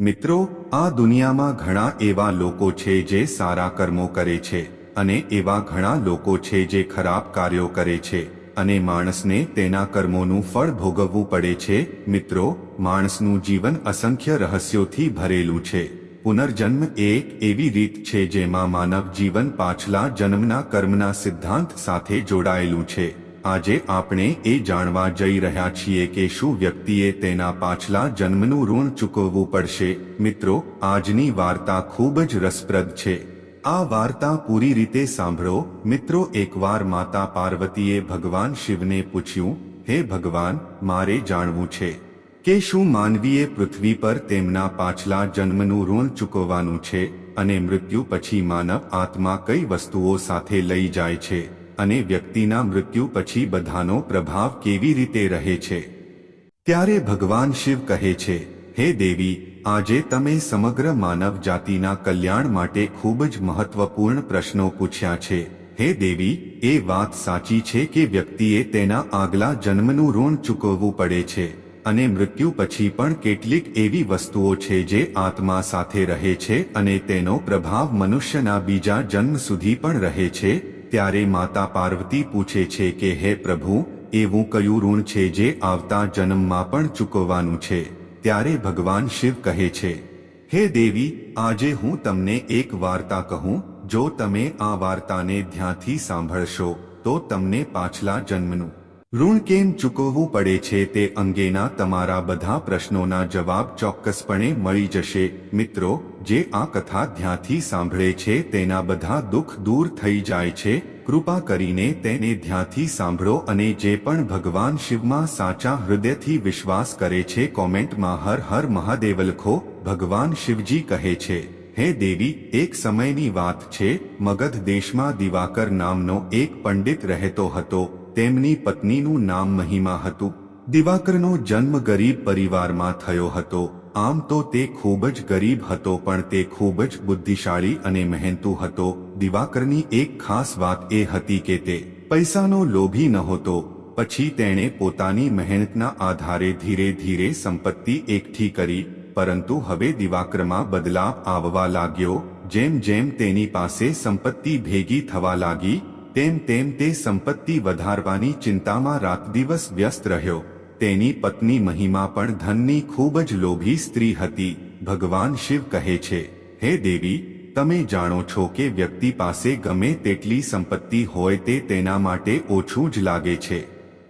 મિત્રો, આ દુનિયામાં ઘણા એવા લોકો છે જે સારા કર્મો કરે છે અને એવા ઘણા લોકો છે જે ખરાબ કાર્યો કરે છે અને માણસને તેના કર્મોનું ફળ ભોગવવું પડે છે. મિત્રો, માણસનું જીવન અસંખ્ય રહસ્યોથી ભરેલું છે. પુનર્જન્મ એક એવી રીત છે જેમાં માનવ જીવન પાછલા જન્મના કર્મના સિદ્ધાંત સાથે જોડાયેલું છે. આજે આપણે એ જાણવા જઈ રહ્યા છીએ કે શું વ્યક્તિએ તેના પાછલા જન્મનું ઋણ ચૂકવવું પડશે. મિત્રો, આજની વાર્તા ખૂબ જ રસપ્રદ છે. આ વાર્તા પૂરી રીતે સાંભળો. મિત્રો, એકવાર માતા પાર્વતીએ ભગવાન શિવને પૂછ્યું, હે ભગવાન, મારે જાણવું છે કે શું માનવીએ પૃથ્વી પર તેમના પાછલા જન્મનું ઋણ ચૂકવવાનું છે અને મૃત્યુ પછી માનવ આત્મા કઈ વસ્તુઓ સાથે લઈ જાય છે? અને વ્યક્તિના મૃત્યુ પછી બધાનો પ્રભાવ કેવી રીતે રહે છે? ત્યારે ભગવાન શિવ કહે છે, હે દેવી, આજે તમે સમગ્ર માનવ જાતિના કલ્યાણ માટે ખૂબ જ મહત્વપૂર્ણ પ્રશ્નો પૂછ્યા છે. હે દેવી, એ વાત સાચી છે કે વ્યક્તિએ તેના આગલા જન્મનું ઋણ ચૂકવવું પડે છે અને મૃત્યુ પછી પણ કેટલીક એવી વસ્તુઓ છે જે આત્મા સાથે રહે છે અને તેનો પ્રભાવ મનુષ્યના બીજા જન્મ સુધી પણ રહે છે. ત્યારે માતા પાર્વતી પૂછે છે કે, હે પ્રભુ, એવું કયું ઋણ છે જે આવતા જન્મમાં પણ ચૂકવવાનું છે? ત્યારે ભગવાન શિવ કહે છે, હે દેવી, આજે હું તમને એક વાર્તા કહું. જો તમે આ વાર્તાને ધ્યાનથી સાંભળશો, તો તમને પાછલા જન્મનું ઋણ કેમ ચૂકવવું પડે છે તે અંગેના તમારા બધા પ્રશ્નોના જવાબ ચોક્કસપણે મળી જશે. મિત્રો, જે આ કથા ધ્યાંથી સાંભળે છે તેના બધા દુઃખ દૂર થઈ જાય છે. કૃપા કરીને તેને ધ્યાંથી સાંભળો અને જે પણ ભગવાન શિવમાં સાચા હૃદયથી વિશ્વાસ કરે છે કોમેન્ટમાં હર હર મહાદેવ લખો, ભગવાન શિવજી કહે છે, હે દેવી, એક સમયની વાત છે, મગધ દેશમાં દિવાકર નામનો એક પંડિત રહેતો હતો. તેમની પત્નીનું નામ મહિમા હતું. દિવાકરનો જન્મ ગરીબ પરિવારમાં થયો હતો. આમ તો તે ખૂબ જ ગરીબ હતો પણ તે ખૂબ જ બુદ્ધિશાળી અને મહેનતુ હતો. દિવાકરની એક ખાસ વાત એ હતી કે તે પૈસાનો લોભી નહોતો. પછી તેણે પોતાની મહેનતના આધારે ધીરે ધીરે સંપત્તિ એકઠી કરી, પરંતુ હવે દિવાકરમાં બદલાવ આવવા લાગ્યો. જેમ જેમ તેની પાસે સંપત્તિ ભેગી થવા લાગી તેમ તેમ તે સંપત્તિ વધારવાની ચિંતામાં રાત દિવસ વ્યસ્ત રહ્યો. તેની પત્ની મહિમા પણ ધનની ખૂબ જ લોભી સ્ત્રી હતી. ભગવાન શિવ કહે છે, હે દેવી, તમે જાણો છો કે વ્યક્તિ પાસે ગમે તેટલી સંપત્તિ હોય તે તેના માટે ઓછું જ લાગે છે.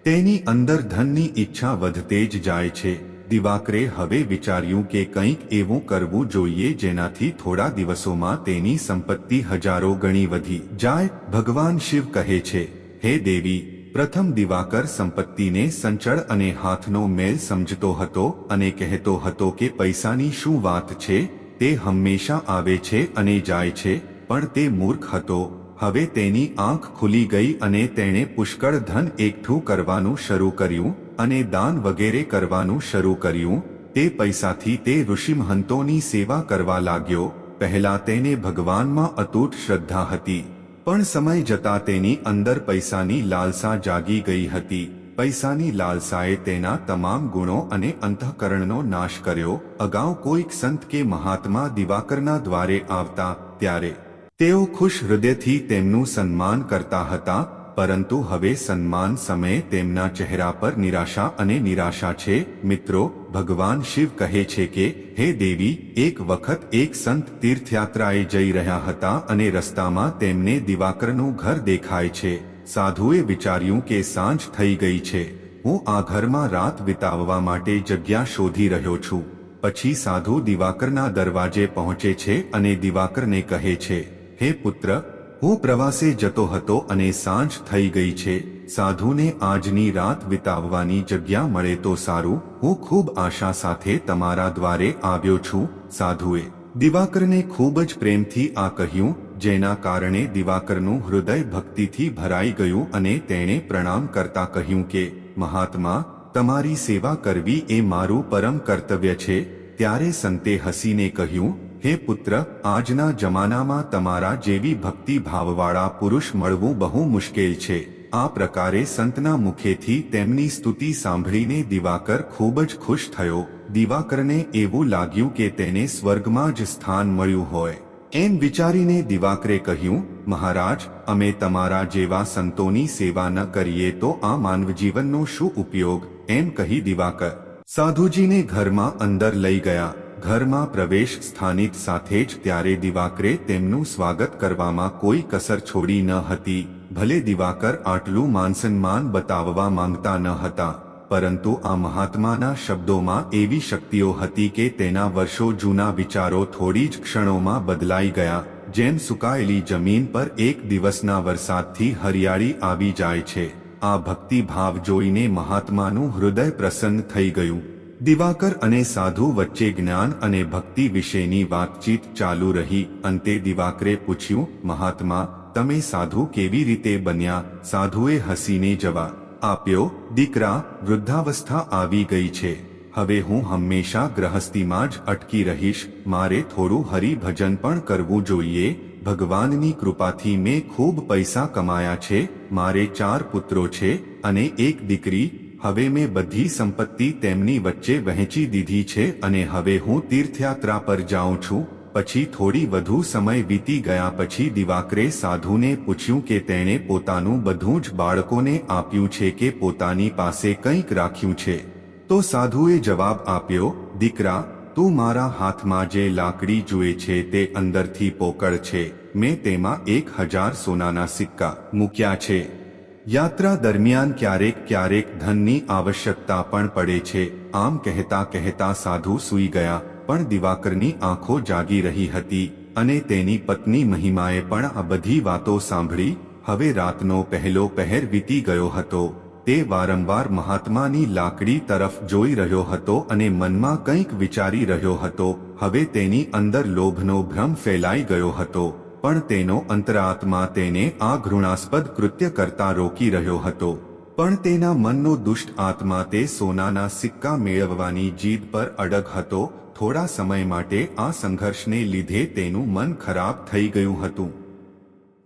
તેની અંદર ધનની ઈચ્છા વધતે જ જાય છે. દિવાકરે હવે વિચાર્યું કે કંઈક એવું કરવું જોઈએ જેનાથી થોડા દિવસોમાં તેની સંપત્તિ હજારો ગણી વધી જાય. ભગવાન શિવ કહે છે, હે દેવી, પ્રથમ દિવાકર સંપત્તિને સંચળ અને હાથનો મેલ સમજતો હતો અને કહેતો હતો કે પૈસાની શું વાત છે? તે હંમેશા આવે છે અને જાય છે, પણ તે મૂર્ખ હતો. હવે તેની આંખ ખુલી ગઈ અને તેણે પુષ્કળ ધન એકઠું કરવાનું શરૂ કર્યું. અને દાન વગેરે કરવાનું શરૂ કર્યું, તે પૈસાથી તે ઋષિમહંતોની સેવા કરવા લાગ્યો, પહેલા તેને ભગવાનમાં અતૂટ શ્રદ્ધા હતી, પણ સમય જતા તેની અંદર પૈસાની લાલસા જાગી ગઈ હતી, પૈસાની લાલસાએ તેના તમામ ગુણો અને અંતઃકરણનો નાશ કર્યો, અગાઉ કોઈક સંત કે મહાત્મા દિવાકરના દ્વારે આવતા, ત્યારે, તેઓ ખુશ હૃદયથી તેમનું સન્માન કરતા હતા પરંતુ હવે સન્માન સમયે તેમના ચહેરા પર નિરાશા અને નિરાશા છે. મિત્રો, ભગવાન શિવ કહે છે કે, હે દેવી, એક વખત એક સંત તીર્થયાત્રાએ જઈ રહ્યા હતા અને રસ્તામાં તેમને દિવાકરનું ઘર દેખાય છે. સાધુએ વિચાર્યું કે સાંજ થઈ ગઈ છે. હું આ ઘરમાં રાત વિતાવવા માટે જગ્યા શોધી રહ્યો છું. પછી સાધુ દિવાકરના દરવાજે પહોંચે છે અને દિવાકરને કહે છે, હે પુત્ર હું પ્રવાસે જતો હતો અને સાંજ થઈ ગઈ છે. સાધુને આજની રાત વિતાવવાની જગ્યા મળે તો સારું. હું ખૂબ આશા સાથે તમારા દ્વારે આવ્યો છું. સાધુએ દિવાકરને ખૂબ જ પ્રેમથી આ કહ્યું, જેના કારણે દિવાકરનું હૃદય ભક્તિથી ભરાઈ ગયું અને તેણે પ્રણામ કરતા કહ્યું કે, મહાત્મા, તમારી સેવા કરવી એ મારું પરમ કર્તવ્ય છે. ત્યારે સંતે હસીને કહ્યું હે પુત્ર, આજના જમાનામાં તમારા જેવી ભક્તિ ભાવવાળા પુરુષ મળવું બહુ મુશ્કેલ છે. આ પ્રકારે સંતના મુખેથી તેમની સ્તુતિ સાંભળીને દિવાકર ખૂબ જ ખુશ થયો. દિવાકરને એવું લાગ્યું કે તેને સ્વર્ગમાં જ સ્થાન મળ્યું હોય. એમ વિચારીને દિવાકરે કહ્યું, મહારાજ, અમે તમારા જેવા સંતોની સેવા ન કરીએ તો આ માનવજીવનનો શું ઉપયોગ? એમ કહી દિવાકર, સાધુજીને ઘરમાં અંદર લઈ ગયા. ઘરમાં પ્રવેશ સ્થાનિત સાથે જ ત્યારે દિવાકરે તેમનું સ્વાગત કરવામાં કોઈ કસર છોડી ન હતી. ભલે દિવાકર આટલું માનસન્માન બતાવવા માંગતા ન હતા, પરંતુ આ મહાત્માના શબ્દોમાં એવી શક્તિઓ હતી કે તેના વર્ષો જૂના વિચારો થોડી જ ક્ષણોમાં બદલાઈ ગયા, જેમ સુકાયેલી જમીન પર એક દિવસના વરસાદથી હરિયાળી આવી જાય છે. આ ભક્તિભાવ જોઈને મહાત્માનું હૃદય પ્રસન્ન થઈ ગયું. દિવાકર અને સાધુ વચ્ચે જ્ઞાન અને ભક્તિ વિશેની વાતચીત ચાલુ રહી. અંતે દિવાકરે પૂછ્યું, મહાત્મા, તમે સાધુ કેવી રીતે બન્યા? સાધુએ હસીને જવાબ આપ્યો, દીકરા, વૃદ્ધાવસ્થા આવી ગઈ છે. હવે હું હંમેશા ગ્રહસ્થીમાં જ અટકી રહીશ. મારે થોડું હરિભજન પણ કરવું જોઈએ. ભગવાનની કૃપાથી મેં ખૂબ પૈસા કમાયા છે. મારે ચાર પુત્રો છે અને એક દીકરી હવે મેં બધી સંપત્તિ તેમની વચ્ચે વહેંચી દીધી છે અને હવે હું તીર્થયાત્રા પર જાઉં છું. પછી થોડી વધુ સમય વીતી ગયા પછી દિવાકરે સાધુને પૂછ્યું કે તેણે પોતાનું બધું જ બાળકોને આપ્યું છે કે પોતાની પાસે કંઈક રાખ્યું છે. તો સાધુએ જવાબ આપ્યો, દીકરા, તું મારા હાથમાં જે લાકડી જુએ છે તે અંદરથી પોકળ છે. મેં તેમાં એક હજાર સોનાના સિક્કા મૂક્યા છે. યાત્રા દરમિયાન ક્યારેક ક્યારેક ધનની આવશ્યકતા પણ પડે છે. આમ કહેતા કહેતા સાધુ સૂઈ ગયા, પણ દિવાકરની આંખો જાગી રહી હતી અને તેની પત્ની મહિમાએ પણ આ બધી વાતો સાંભળી. હવે રાતનો પહેલો પહેર વીતી ગયો હતો. તે વારંવાર મહાત્માની લાકડી તરફ જોઈ રહ્યો હતો અને મનમાં કંઈક વિચારી રહ્યો હતો. હવે તેની અંદર લોભનો ભ્રમ ફેલાઈ ગયો હતો. પણ તેનો અંતરાત્મા તેને આ ઘૃણાસ્પદ કૃત્ય કરતા રોકી રહ્યો હતો. પણ તેના મનનો દુષ્ટ આત્મા તે સોનાના સિક્કા મેળવવાની જીદ પર અડગ હતો. થોડા સમય માટે આ સંઘર્ષને લીધે તેનું મન ખરાબ થઈ ગયું હતું.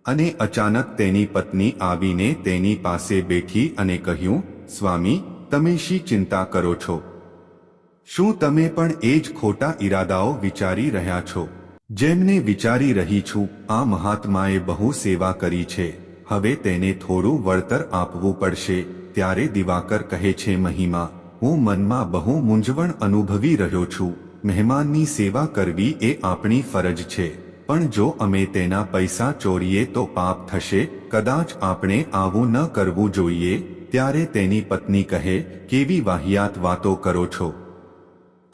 અને અચાનક તેની પત્ની આવીને તેની પાસે બેઠી અને કહ્યું, સ્વામી, તમે શી ચિંતા કરો છો? શું તમે પણ એ જ ખોટા ઈરાદાઓ વિચારી રહ્યા છો? જેમને વિચારી રહી છું, આ મહાત્માએ બહુ સેવા કરી છે. હવે તેને થોડું વળતર આપવું પડશે, ત્યારે દિવાકર કહે છે, મહિમા, હું મનમાં બહુ મૂંઝવણ અનુભવી રહ્યો છું. મહેમાનની સેવા કરવી એ આપણી ફરજ છે. પણ જો અમે તેના પૈસા ચોરીએ તો પાપ થશે. કદાચ આપણે આવું ન કરવું જોઈએ. ત્યારે તેની પત્ની કહે, કેવી વાહિયાત વાતો કરો છો.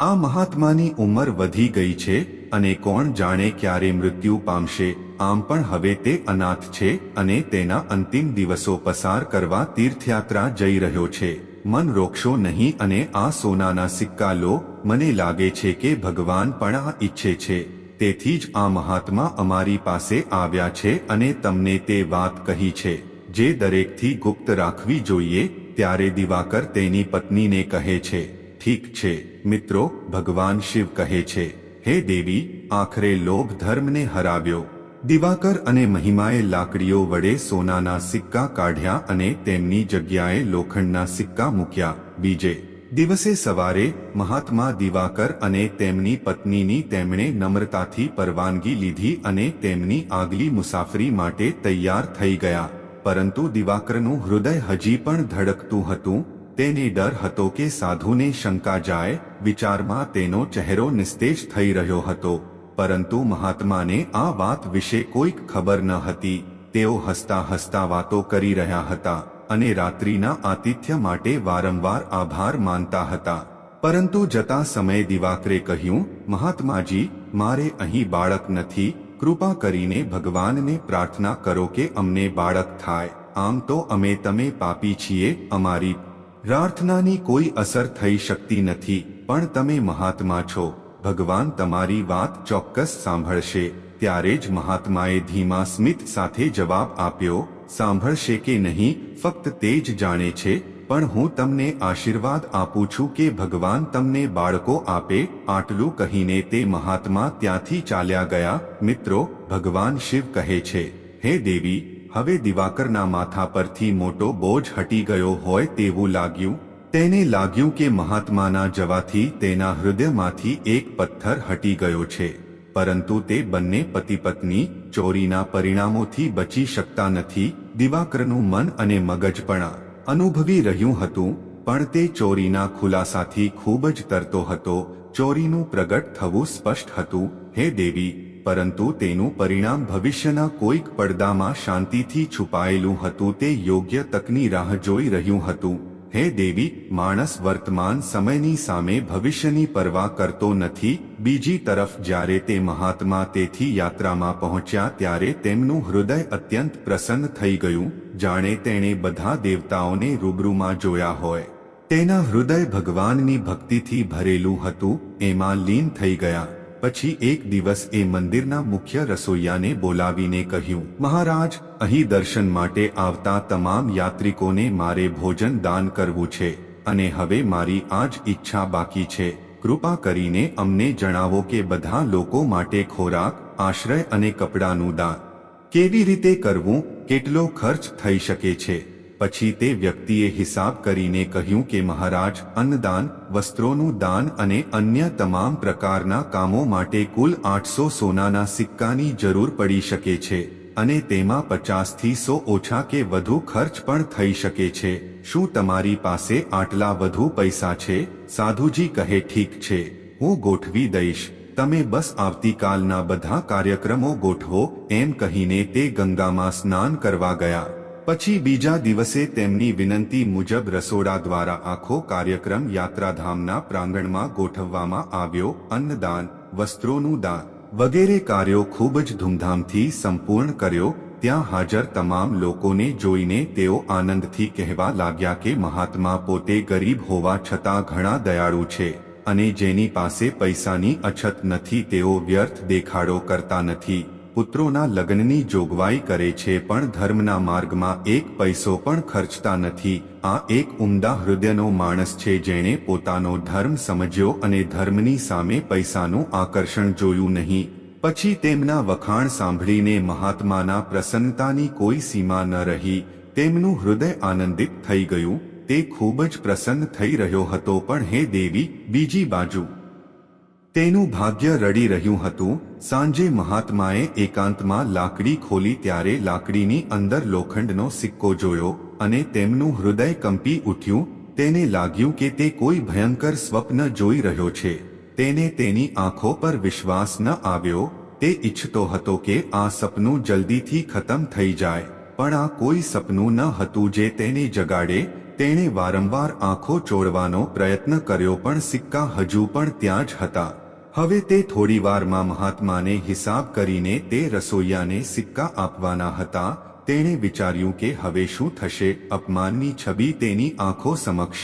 આ મહાત્માની ઉંમર વધી ગઈ છે અને કોણ જાણે ક્યારે મૃત્યુ પામશે, આમ પણ હવે તે અનાથ છે અને તેના અંતિમ દિવસો પસાર કરવા તીર્થયાત્રા જઈ રહ્યો છે. મન રોકશો નહીં અને આ સોનાના સિક્કા લો, મને લાગે છે કે ભગવાન પણ આ ઈચ્છે છે. તેથી જ આ મહાત્મા અમારી પાસે આવ્યા છે અને તમને તે વાત કહી છે. જે દરેકથી ગુપ્ત રાખવી જોઈએ, ત્યારે દિવાકર તેની પત્નીને કહે છે. ઠીક છે. મિત્રો, ભગવાન શિવ કહે છે, હે દેવી, આખરે લોભ ધર્મને હરાવ્યો. દિવાકર અને મહિમાએ લાકડીઓ વડે સોનાના સિક્કા કાઢ્યા અને તેમની જગ્યાએ લોખંડના સિક્કા મૂક્યા. બીજે દિવસે સવારે મહાત્મા દિવાકર અને તેમની પત્નીની તેમણે નમ્રતાથી પરવાનગી લીધી અને તેમની આગલી મુસાફરી માટે તૈયાર થઈ ગયા. પરંતુ દિવાકરનું હૃદય હજી પણ ધડકતું હતું. તેને ડર હતો કે સાધુને શંકા જાય, વિચારમાં તેનો ચહેરો નિસ્તેજ થઈ રહ્યો હતો. પરંતુ મહાત્માને આ વાત વિશે કોઈક ખબર ન હતી. તેઓ હસતા હસતા વાતો કરી રહ્યા હતા અને રાત્રિના આતિથ્ય માટે વારંવાર આભાર માનતા હતા. પરંતુ જતા સમયે દિવાકરે કહ્યું, મહાત્માજી, મારે અહીં બાળક નથી. કૃપા કરીને ભગવાનને પ્રાર્થના કરો કે અમને બાળક થાય. આમ તો અમે તમે પાપી છીએ, અમારી પ્રાર્થનાની કોઈ અસર થઈ શકતી નથી, પણ તમે મહાત્મા છો. ભગવાન તમારી વાત ચોક્કસ સાંભળશે. ત્યારે જ મહાત્માએ ધીમા સ્મિત સાથે જવાબ આપ્યો, સાંભળશે કે નહીં, ફક્ત તે જ જાણે છે, પણ હું તમને આશીર્વાદ આપું છું કે ભગવાન તમને બાળકો આપે. આટલું કહીને તે મહાત્મા ત્યાંથી ચાલ્યા ગયા. મિત્રો, ભગવાન શિવ કહે છે, હે દેવી હવે દિવાકરના માથા પરથી મોટો બોજ હટી ગયો હોય તેવું લાગ્યું. તેને લાગ્યું કે મહાત્માના જવાથી તેના હૃદયમાંથી એક પથ્થર હટી ગયો છે. પરંતુ તે બંને પતિ પત્ની ચોરીના પરિણામોથી બચી શકતા નથી. દિવાકરનું મન અને મગજ પણ અનુભવી રહ્યું હતું, પણ તે ચોરીના ખુલાસાથી ખૂબ જ તરતો હતો. ચોરીનું પ્રગટ થવું સ્પષ્ટ હતું. હે દેવી પરંતુ તેનું પરિણામ ભવિષ્યના કોઈક પડદામાં શાંતિથી છુપાયેલું હતું તે યોગ્ય તકની રાહ જોઈ રહ્યું હતું. હે દેવી, માણસ વર્તમાન સમયની સામે ભવિષ્યની પરવા કરતો નથી, બીજી તરફ જ્યારે તે મહાત્મા તેથી યાત્રામાં પહોંચ્યા ત્યારે તેમનું હૃદય અત્યંત પ્રસન્ન થઈ ગયું, જાણે તેણે બધા દેવતાઓને રૂબરૂમાં જોયા હોય. તેના હૃદય ભગવાનની ભક્તિથી ભરેલું હતું, એમાં લીન થઈ ગયા. પછી એક દિવસ એ મંદિરના મુખ્ય રસોઈયાને બોલાવીને કહ્યું, મહારાજ, અહીં દર્શન માટે આવતા તમામ યાત્રિકોને મારે ભોજન દાન કરવું છે અને હવે મારી આ જ ઈચ્છા બાકી છે. કૃપા કરીને અમને જણાવો કે બધા લોકો માટે ખોરાક, આશ્રય અને કપડાનું દાન કેવી રીતે કરવું, કેટલો ખર્ચ થઈ શકે છે? પછી તે વ્યક્તિએ હિસાબ કરીને કહ્યું કે મહારાજ, અન્નદાન, વસ્ત્રોનું દાન અને અન્ય તમામ પ્રકારના કામો માટે કુલ આઠસો સોનાના સિક્કાની જરૂર પડી શકે છે અને તેમાં પચાસથી સો ઓછા કે વધુ ખર્ચ પણ થઈ શકે છે. શું તમારી પાસે આટલા વધુ પૈસા છે? સાધુજી કહે, ઠીક છે, હું ગોઠવી દઈશ. તમે બસ આવતીકાલના બધા કાર્યક્રમો ગોઠવો. એમ કહીને તે ગંગામાં સ્નાન કરવા ગયા. પછી બીજા દિવસે તેમની વિનંતી મુજબ રસોડા દ્વારા આખો કાર્યક્રમ યાત્રાધામના પ્રાંગણમાં ગોઠવવામાં આવ્યો. અન્નદાન, વસ્ત્રોનું દાન વગેરે કાર્યો ખૂબ જ ધૂમધામથી સંપૂર્ણ કર્યો. ત્યાં હાજર તમામ લોકોને જોઈને તેઓ આનંદથી કહેવા લાગ્યા કે મહાત્મા પોતે ગરીબ હોવા છતાં ઘણા દયાળુ છે અને જેની પાસે પૈસાની અછત નથી તેઓ વ્યર્થ દેખાડો કરતા નથી. પુત્રોના લગ્નની જોગવાઈ કરે છે પણ ધર્મના માર્ગમાં એક પૈસો પણ ખર્ચતા નથી. આ એક ઉમદા હૃદયનો માણસ છે જેણે પોતાનો ધર્મ સમજ્યો અને ધર્મની સામે પૈસાનું આકર્ષણ જોયું નહીં. પછી તેમના વખાણ સાંભળીને મહાત્માના પ્રસન્નતાની કોઈ સીમા ન રહી. તેમનું હૃદય આનંદિત થઈ ગયું. તે ખૂબ જ પ્રસન્ન થઈ રહ્યો હતો પણ હે દેવી, બીજી બાજુ. તેનું ભાગ્ય રડી રહ્યું હતું. સાંજે મહાત્માએ એકાંતમાં લાકડી ખોલી ત્યારે લાકડીની અંદર લોખંડનો સિક્કો જોયો અને તેમનું હૃદય કંપી ઉઠ્યું. તેને લાગ્યું કે તે કોઈ ભયંકર સ્વપ્ન જોઈ રહ્યો છે. તેને તેની આંખો પર વિશ્વાસ ન આવ્યો. તે ઈચ્છતો હતો કે આ સપનું જલ્દીથી ખતમ થઈ જાય. પણ આ કોઈ સપનું ન હતું જે તેને જગાડે. તેણે વારંવાર આંખો ચોરવાનો પ્રયત્ન કર્યો પણ સિક્કા હજુ પણ ત્યાં જ હતા. હવે તે થોડીવારમાં મહાત્માને હિસાબ કરીને તે રસોઈયાને સિક્કા આપવાના હતા. તેણે વિચાર્યું કે હવે શું થશે, અપમાનની છબી તેની આંખો સમક્ષ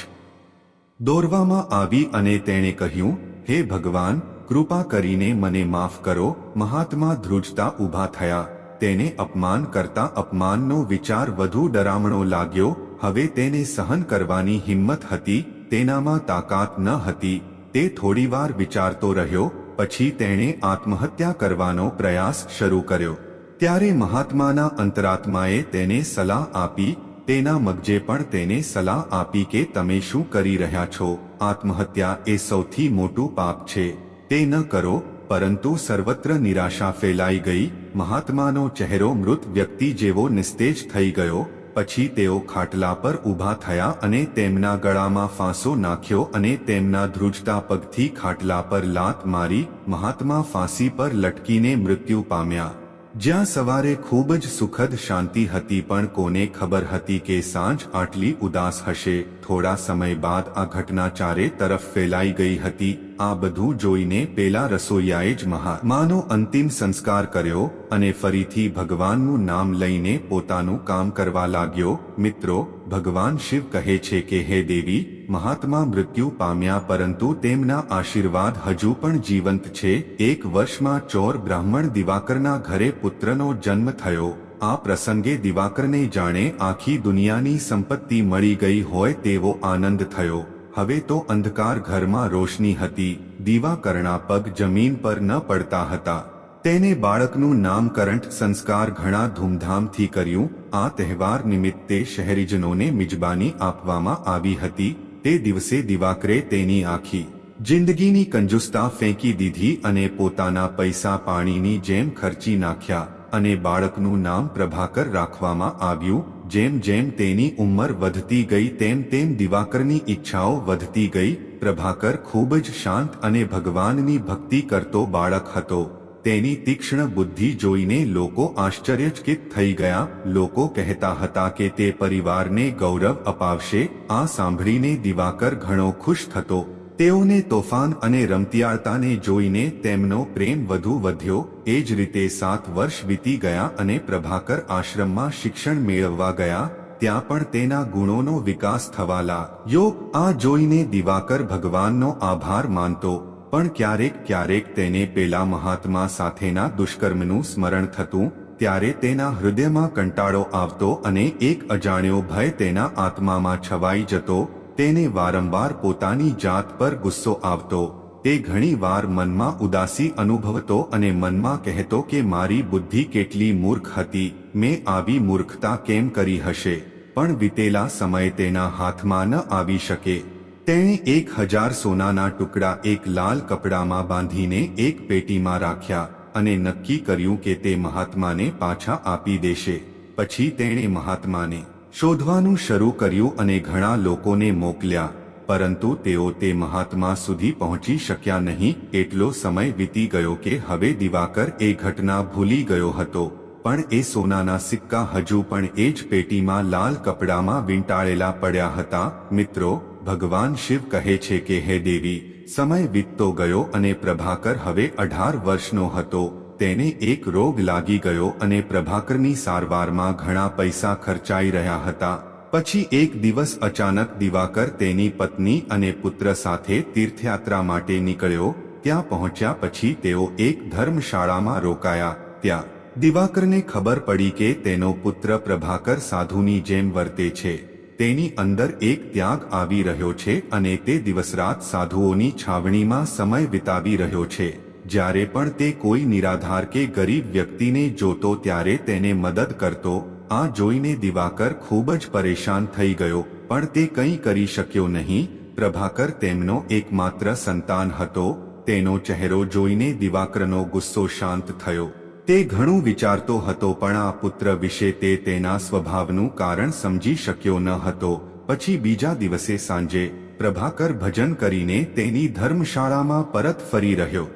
દોરવામાં આવી અને તેણે કહ્યું, હે ભગવાન, કૃપા કરીને મને માફ કરો. મહાત્મા ધ્રુજતા ઊભા થયા. તેને અપમાન કરતા અપમાનનો વિચાર વધુ ડરામણો લાગ્યો. હવે તેને સહન કરવાની હિંમત હતી, તેનામાં તાકાત ન હતી, તે થોડીવાર વિચારતો રહ્યો, પછી તેણે આત્મહત્યા કરવાનો પ્રયાસ શરૂ કર્યો. ત્યારે મહાત્માના અંતરાત્માએ તેને સલાહ આપી, તેના મગજે પણ તેને સલાહ આપી કે તમે શું કરી રહ્યા છો, આત્મહત્યા એ સૌથી મોટું પાપ છે, તે ન કરો, પરંતુ સર્વત્ર નિરાશા ફેલાઈ ગઈ, મહાત્માનો ચહેરો મૃત વ્યક્તિ જેવો નિસ્તેજ થઈ ગયો પછી તેઓ ખાટલા પર ઊભા થયા અને તેમના ગળામાં ફાંસો નાખ્યો અને તેમના ધ્રુજતા પગથી ખાટલા પર લાત મારી મહાત્મા ફાંસી પર લટકીને મૃત્યુ પામ્યા. જ્યાં સવારે ખૂબ જ સુખદ શાંતિ હતી પણ કોને ખબર હતી કે સાંજ આટલી ઉદાસ હશે. થોડા સમય બાદ આ ઘટના ચારે તરફ ફેલાઈ ગઈ હતી. આ બધું જોઈને પેલા રસોઈયાએ જ મહાત્માનો અંતિમ સંસ્કાર કર્યો અને ફરીથી ભગવાનનું નામ લઈને પોતાનું કામ કરવા લાગ્યો. મિત્રો, ભગવાન શિવ કહે છે કે, હે દેવી, મહાત્મા મૃત્યુ પામ્યા પરંતુ તેમના આશીર્વાદ હજુ પણ જીવંત છે. એક વર્ષમાં ચોર બ્રાહ્મણ દિવાકરના ઘરે પુત્રનો જન્મ થયો. આ પ્રસંગે દિવાકરને જાણે આખી દુનિયાની સંપત્તિ મળી ગઈ હોય તેવો આનંદ થયો. હવે તો અંધકાર ઘરમાં રોશની હતી, દીવા કરણા પગ જમીન પર ન પડતા હતા. તેને બાળકનું નામકરણ સંસ્કાર ઘણા ધૂમધામથી કર્યું, આ તહેવાર નિમિત્તે શહેરીજનોને મિજબાની આપવામાં આવી હતી, તે દિવસે દિવાકરે તેની આખી જિંદગીની કંજુસતા ફેંકી દીધી અને પોતાના પૈસા પાણીની જેમ ખર્ચી નાખ્યા, અને બાળકનું નામ પ્રભાકર રાખવામાં આવ્યું જેમ જેમ તેની ઉંમર વધતી ગઈ તેમ તેમ દિવાકરની ઈચ્છાઓ વધતી ગઈ, પ્રભાકર ખૂબ જ શાંત અને ભગવાનની ભક્તિ કરતો બાળક હતો. તેની તીક્ષ્ણ બુદ્ધિ જોઈને લોકો આશ્ચર્યચકિત થઈ ગયા. લોકો કહેતા હતા કે તે પરિવારને ગૌરવ અપાવશે. આ સાંભળીને દિવાકર ઘણો ખુશ થતો. તેઓને તોફાન અને રમતિયાળતાને જોઈને તેમનો પ્રેમ વધુ વધ્યો. એ જ રીતે સાત વર્ષ વીતી ગયા અને પ્રભાકર આશ્રમમાં શિક્ષણ મેળવવા ગયા, ત્યાં પણ તેના ગુણોનો વિકાસ થવા લાગ્યો. આ જોઈને દિવાકર ભગવાનનો આભાર માનતો, પણ ક્યારેક ક્યારેક તેને પેલા મહાત્મા સાથેના દુષ્કર્મનું સ્મરણ થતું, ત્યારે તેના હૃદયમાં કંટાળો આવતો અને એક અજાણ્યો ભય તેના આત્મામાં છવાઈ જતો તેને વારંવાર પોતાની જાત પર ગુસ્સો આવતો, તે ઘણી વાર મનમાં ઉદાસી અનુભવતો અને મનમાં કહેતો કે મારી બુદ્ધિ કેટલી મૂર્ખ હતી, મેં આવી મૂર્ખતા કેમ કરી હશે? પણ વીતેલા સમય તેના હાથમાં ન આવી શકે. તેણે એક હજાર સોનાના ટુકડા એક લાલ કપડામાં બાંધીને એક પેટીમાં રાખ્યા અને નક્કી કર્યું કે તે મહાત્માને પાછા આપી દેશે. પછી તેણે મહાત્માને શોધવાનું શરૂ કર્યું અને ઘણા લોકોને મોકલ્યા, પરંતુ તેઓ તે મહાત્મા સુધી પહોંચી શક્યા નહીં. એટલો સમય વીતી ગયો કે હવે દિવાકર એ ઘટના ભૂલી ગયો હતો, પણ એ સોનાના સિક્કા હજુ પણ એ જ પેટીમાં લાલ કપડામાં વીંટાળેલા પડ્યા હતા. મિત્રો, ભગવાન શિવ કહે છે કે, હે દેવી, સમય વીતતો ગયો અને પ્રભાકર હવે અઢાર વર્ષનો હતો. તેને એક રોગ લાગી ગયો અને પ્રભાકરની સારવારમાં ઘણા પૈસા ખર્ચાઈ રહ્યા હતા. પછી એક દિવસ અચાનક દિવાકર તેની પત્ની અને પુત્ર સાથે તીર્થયાત્રા માટે નીકળ્યો. ત્યાં પહોંચ્યા પછી તેઓ એક ધર્મશાળામાં રોકાયા. ત્યાં દિવાકરને ખબર પડી કે તેનો પુત્ર પ્રભાકર સાધુની જેમ વર્તે છે. તેની અંદર એક ત્યાગ આવી રહ્યો છે અને તે દિવસરાત સાધુઓની છાવણીમાં સમય વિતાવી રહ્યો છે. જ્યારે પણ તે કોઈ નિરાધાર કે ગરીબ વ્યક્તિને જોતો ત્યારે તેને મદદ કરતો, આ જોઈને દિવાકર ખૂબ જ પરેશાન થઈ ગયો, પણ તે કંઈ કરી શક્યો નહીં, પ્રભાકર તેમનો એકમાત્ર સંતાન હતો, તેનો ચહેરો જોઈને દિવાકરનો ગુસ્સો શાંત થયો. તે ઘણું વિચારતો હતો પણ આ પુત્ર વિશે તે તેના સ્વભાવનું કારણ સમજી શક્યો ન હતો. પછી બીજા દિવસે સાંજે, પ્રભાકર ભજન કરીને તેની ધર્મશાળામાં પરત ફરી રહ્યો.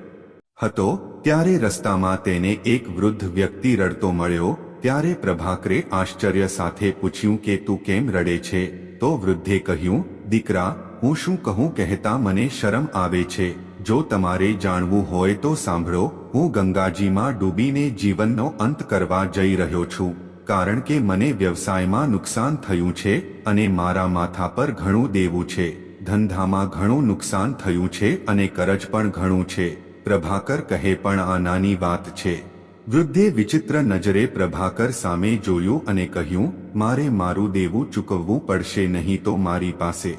હતો, ત્યારે રસ્તામાં તેને એક વૃદ્ધ વ્યક્તિ રડતો મળ્યો, ત્યારે પ્રભાકરે આશ્ચર્ય સાથે પૂછ્યું કે, તું કેમ રડે છે? તો વૃદ્ધે કહ્યું, દીકરા, હું શું કહું કહેતા મને શરમ આવે છે. જો તમારે જાણવું હોય તો સાંભળો, હું ગંગાજીમાં ડૂબીને જીવનનો અંત કરવા જઈ રહ્યો છું. કારણ કે મને વ્યવસાયમાં નુકસાન થયું છે અને મારા માથા પર ઘણું દેવું છે. ધંધામાં ઘણું નુકસાન થયું છે અને કરજ પણ ઘણું છે. પ્રભાકર કહે પણ આ નાની વાત છે. વૃદ્ધે વિચિત્ર નજરે પ્રભાકર સામે જોયું અને કહ્યું, મારે મારું દેવું ચૂકવવું પડશે નહીં તો મારી પાસે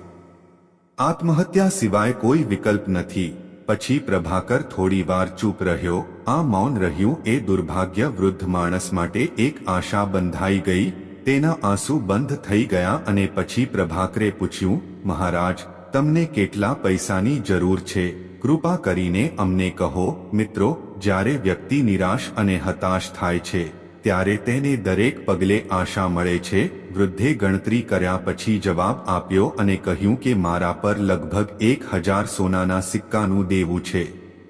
આત્મહત્યા સિવાય કોઈ વિકલ્પ નથી. પછી પ્રભાકર થોડી વાર ચૂપ રહ્યો. આ મૌન રહ્યું એ દુર્ભાગ્ય વૃદ્ધ માણસ માટે એક આશા બંધાઈ ગઈ. તેના આંસુ બંધ થઈ ગયા અને પછી પ્રભાકરે પૂછ્યું, મહારાજ, તમને કેટલા પૈસાની જરૂર છે? કૃપા કરીને અમને કહો, મિત્રો, જ્યારે વ્યક્તિ નિરાશ અને હતાશ થાય છે, ત્યારે તેને દરેક પગલે આશા મળે છે, વૃદ્ધે ગણતરી કર્યા પછી જવાબ આપ્યો અને કહ્યું કે મારા પર લગભગ એક હજાર સોનાના સિક્કાનું દેવું છે.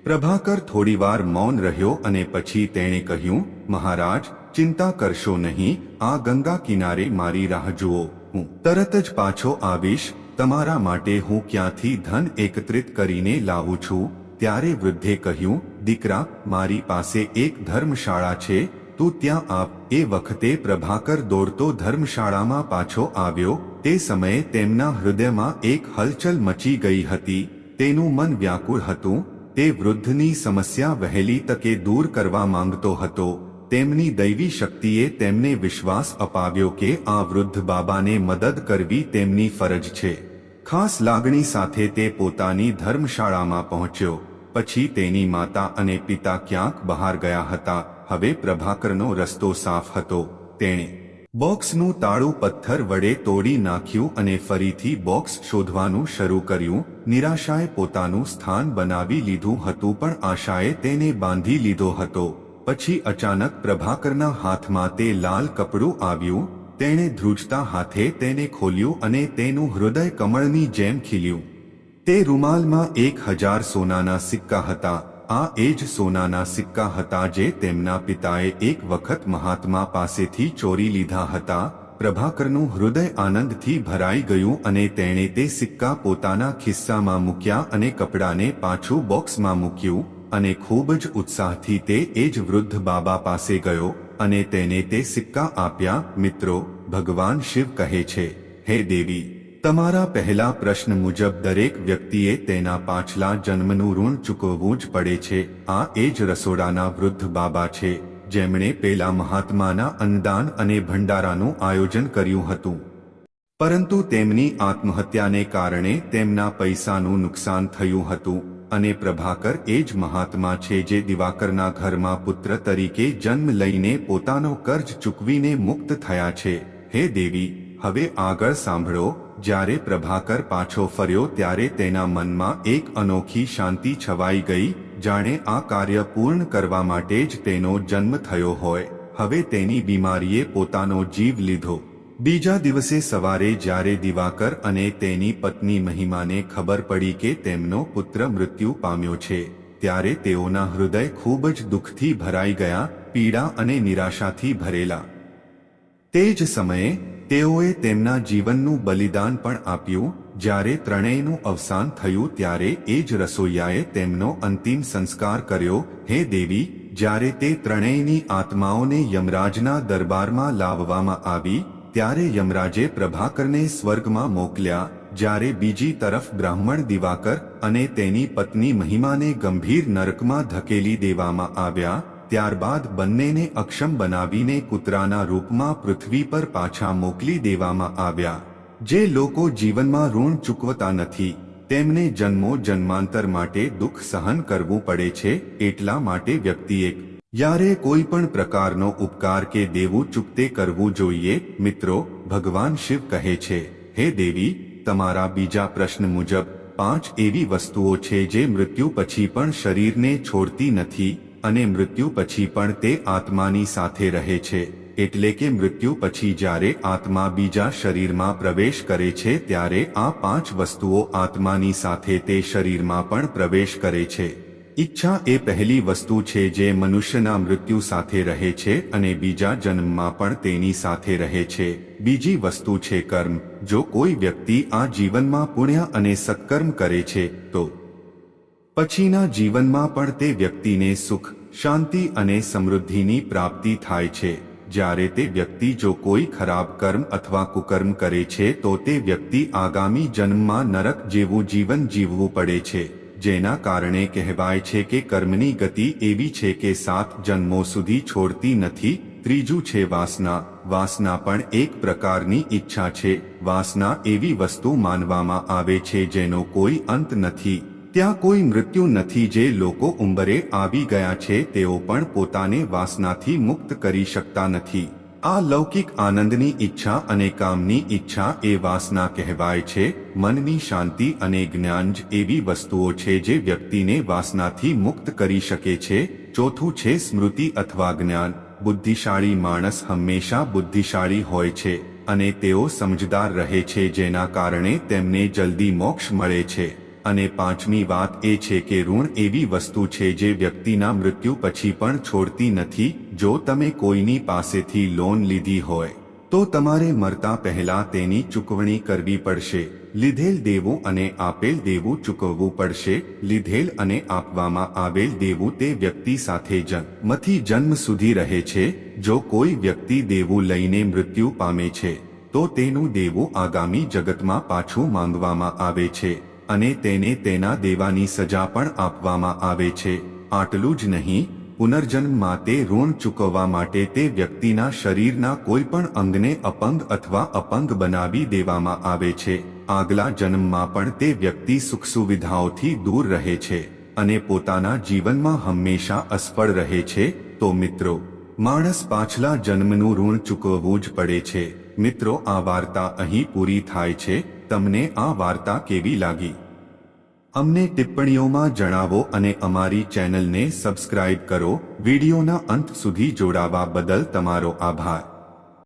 પ્રભાકર થોડીવાર મૌન રહ્યો અને પછી તેણે કહ્યું, મહારાજ, ચિંતા કરશો નહીં, આ ગંગા કિનારે મારી રાહ જુઓ. હું તરત જ પાછો આવીશ તમારા માટે હું ક્યાંથી ધન એકત્રિત કરીને લાવું છું? ત્યારે વૃદ્ધે કહ્યું, દીકરા, મારી પાસે એક ધર્મશાળા છે. તું ત્યાં આપ એ વખતે પ્રભાકર દોડતો ધર્મશાળામાં પાછો આવ્યો. તે સમયે તેમના હૃદયમાં એક હલચલ મચી ગઈ હતી. તેનું મન વ્યાકુળ હતું. તે વૃદ્ધની સમસ્યા વહેલી તકે દૂર કરવા માંગતો હતો. તેમની દૈવી શક્તિએ તેમને વિશ્વાસ અપાવ્યો કે આ વૃદ્ધ બાબાને મદદ કરવી તેમની ફરજ છે. ખાસ લાગણી સાથે તે પોતાની ધર્મશાળામાં પહોંચ્યો. પછી તેની માતા અને પિતા ક્યાંક બહાર ગયા હતા. હવે પ્રભાકરનો રસ્તો સાફ હતો. તેણે બોક્સનું તાળું પથ્થર વડે તોડી નાખ્યું અને ફરીથી બોક્સ શોધવાનું શરૂ કર્યું. નિરાશાએ પોતાનું સ્થાન બનાવી લીધું હતું પણ આશાએ તેને બાંધી લીધો હતો. પછી અચાનક પ્રભાકરના હાથમાં તે લાલ કપડું આવ્યું. તેણે ધ્રુજતા હાથે તેને ખોલ્યું અને તેનું હૃદય કમળની જેમ ખીલ્યું. તે રૂમાલમાં એક હજાર સોનાના સિક્કા હતા. આ એ જ સોનાના સિક્કા હતા જે તેમના પિતાએ એક વખત મહાત્મા પાસેથી ચોરી લીધા હતા. પ્રભાકરનું હૃદય આનંદથી ભરાઈ ગયું અને તેણે તે સિક્કા પોતાના ખિસ્સામાં મૂક્યા અને કપડાને પાછું બોક્સમાં મૂક્યું અને ખૂબ જ ઉત્સાહથી તે એ જ વૃદ્ધ બાબા પાસે ગયો. અને તેને તે સિક્કા આપ્યા, મિત્રો, ભગવાન શિવ કહે છે, હે દેવી, તમારા પહેલા પ્રશ્ન મુજબ દરેક વ્યક્તિએ તેના પાછલા જન્મનું ઋણ ચૂકવવું જ પડે છે. આ એ જ રસોડાના વૃદ્ધ બાબા છે, જેમણે પેલા મહાત્માના અન્નદાન અને ભંડારાનું આયોજન કર્યું હતું. પરંતુ તેમની આત્મહત્યાને કારણે તેમના પૈસાનું નુકસાન થયું હતું. અને પ્રભાકર એ જ મહાત્મા છે જે દિવાકરના ઘરમાં પુત્ર તરીકે જન્મ લઈને પોતાનો કર્જ ચૂકવીને મુક્ત થયા છે. હે દેવી, હવે આગળ સાંભળો, જ્યારે પ્રભાકર પાછો ફર્યો ત્યારે તેના મનમાં એક અનોખી શાંતિ છવાઈ ગઈ, જાણે આ કાર્ય પૂર્ણ કરવા માટે જ તેનો જન્મ થયો હોય. હવે તેની બીમારીએ પોતાનો જીવ લીધો. બીજા દિવસે સવારે જ્યારે દિવાકર અને તેની પત્ની મહિમાને ખબર પડી કે તેમનો પુત્ર મૃત્યુ પામ્યો છે, ત્યારે તેઓના હૃદય ખૂબ જ દુઃખથી ભરાઈ ગયા, પીડા અને નિરાશાથી ભરેલા. તે જ સમયે, તેઓએ તેમના જીવનનું બલિદાન પણ આપ્યું, જ્યારે ત્રણેયનું અવસાન થયું ત્યારે એ જ રસોઈયાએ તેમનો અંતિમ સંસ્કાર કર્યો, હે દેવી, જ્યારે તે ત્રણેયની આત્માઓને યમરાજના દરબારમાં લાવવામાં આવી ત્યારે યમરાજે પ્રભાકરને સ્વર્ગમાં મોકલ્યા, જ્યારે બીજી તરફ બ્રાહ્મણ દિવાકર અને તેની પત્ની મહિમાને ગંભીર નરકમાં ધકેલી દેવામાં આવ્યા, ત્યારબાદ બંનેને અક્ષમ બનાવીને કૂતરાના રૂપમાં પૃથ્વી પર પાછા મોકલી દેવામાં આવ્યા. જે લોકો જીવનમાં ઋણ ચૂકવતા નથી, તેમને જન્મો જન્માંતર માટે દુઃખ સહન કરવું પડે છે, એટલા માટે વ્યક્તિએ યારે કોઈ પણ પ્રકારનો ઉપકાર કે દેવું ચૂકતે કરવું જોઈએ, મિત્રો, ભગવાન શિવ કહે છે, હે દેવી, તમારા બીજા પ્રશ્ન મુજબ, પાંચ એવી વસ્તુઓ છે જે મૃત્યુ પછી પણ શરીરને છોડતી નથી અને મૃત્યુ પછી પણ તે આત્માની સાથે રહે છે, એટલે કે મૃત્યુ પછી જ્યારે આત્મા બીજા શરીરમાં પ્રવેશ કરે છે, ત્યારે આ પાંચ વસ્તુઓ આત્માની સાથે તે શરીરમાં પણ પ્રવેશ કરે છે. ઈચ્છા એ પહેલી વસ્તુ છે જે મનુષ્યના મૃત્યુ સાથે રહે છે અને બીજા જન્મમાં પણ તેની સાથે રહે છે. બીજી વસ્તુ છે કર્મ. જો કોઈ વ્યક્તિ આ જીવનમાં પુણ્ય અને સત્કર્મ કરે છે, તો પછીના જીવનમાં પણ તે વ્યક્તિને સુખ, શાંતિ અને સમૃદ્ધિની પ્રાપ્તિ થાય છે. જ્યારે તે વ્યક્તિ જો કોઈ ખરાબ કર્મ અથવા કુકર્મ કરે છે, તો તે વ્યક્તિ આગામી જન્મમાં નરક જેવું જીવન જીવવું પડે છે. જેના કારણે કહેવાય છે કે કર્મની ગતિ એવી છે કે સાત જન્મો સુધી છોડતી નથી, ત્રીજું છે વાસના. વાસના પણ એક પ્રકારની ઈચ્છા છે. વાસના એવી વસ્તુ માનવામાં આવે છે જેનો કોઈ અંત નથી. ત્યાં કોઈ મૃત્યુ નથી જે લોકો ઉંબરે આવી ગયા છે, તેઓ પણ પોતાને વાસનાથી મુક્ત કરી શકતા નથી. આ લૌકિક આનંદની ઈચ્છા અને કામની ઈચ્છા એ વાસના કહેવાય છે, મનની શાંતિ અને જ્ઞાન જ એવી વસ્તુઓ છે જે વ્યક્તિને વાસનાથી મુક્ત કરી શકે છે, ચોથું છે સ્મૃતિ અથવા જ્ઞાન, બુદ્ધિશાળી માણસ હંમેશા બુદ્ધિશાળી હોય છે, અને તેઓ સમજદાર રહે છે જેના કારણે તેમને જલ્દી મોક્ષ મળે છે, અને પાંચમી વાત એ છે કે ઋણ એવી વસ્તુ છે જે વ્યક્તિના મૃત્યુ પછી પણ છોડતી નથી જો તમે કોઈની પાસેથી લોન લીધી હોય, તો તમારે મરતા પહેલા તેની ચૂકવણી કરવી પડશે. લીધેલ દેવું અને આપેલ દેવું ચૂકવવું પડશે. લીધેલ અને આપવામાં આવેલ દેવું તે વ્યક્તિ સાથે જન્મથી જન્મ સુધી રહે છે. જો કોઈ વ્યક્તિ દેવું લઈને મૃત્યુ પામે છે, તો તેનું દેવું આગામી જગતમાં પાછું માંગવામાં આવે છે અને તેને તેના દેવાની સજા પણ આપવામાં આવે છે. આટલું જ નહીં પુનર્જન્મમાં તે ઋણ ચૂકવવા માટે તે વ્યક્તિના શરીરના કોઈ પણ અંગને અપંગ અથવા અપંગ બનાવી દેવામાં આવે છે. આગલા જન્મમાં પણ તે વ્યક્તિ સુખ સુવિધાઓથી દૂર રહે છે અને પોતાના જીવનમાં હંમેશા અસફળ રહે છે. તો મિત્રો, માણસ પાછલા જન્મનું ઋણ ચૂકવવું જ પડે છે. મિત્રો, આ વાર્તા અહીં પૂરી થાય છે. તમને આ વાર્તા કેવી લાગી? અમને ટિપ્પણીઓમાં જણાવો અને અમારી ચેનલને સબસ્ક્રાઇબ કરો. વિડિયોના અંત સુધી જોડાવા બદલ તમારો આભાર.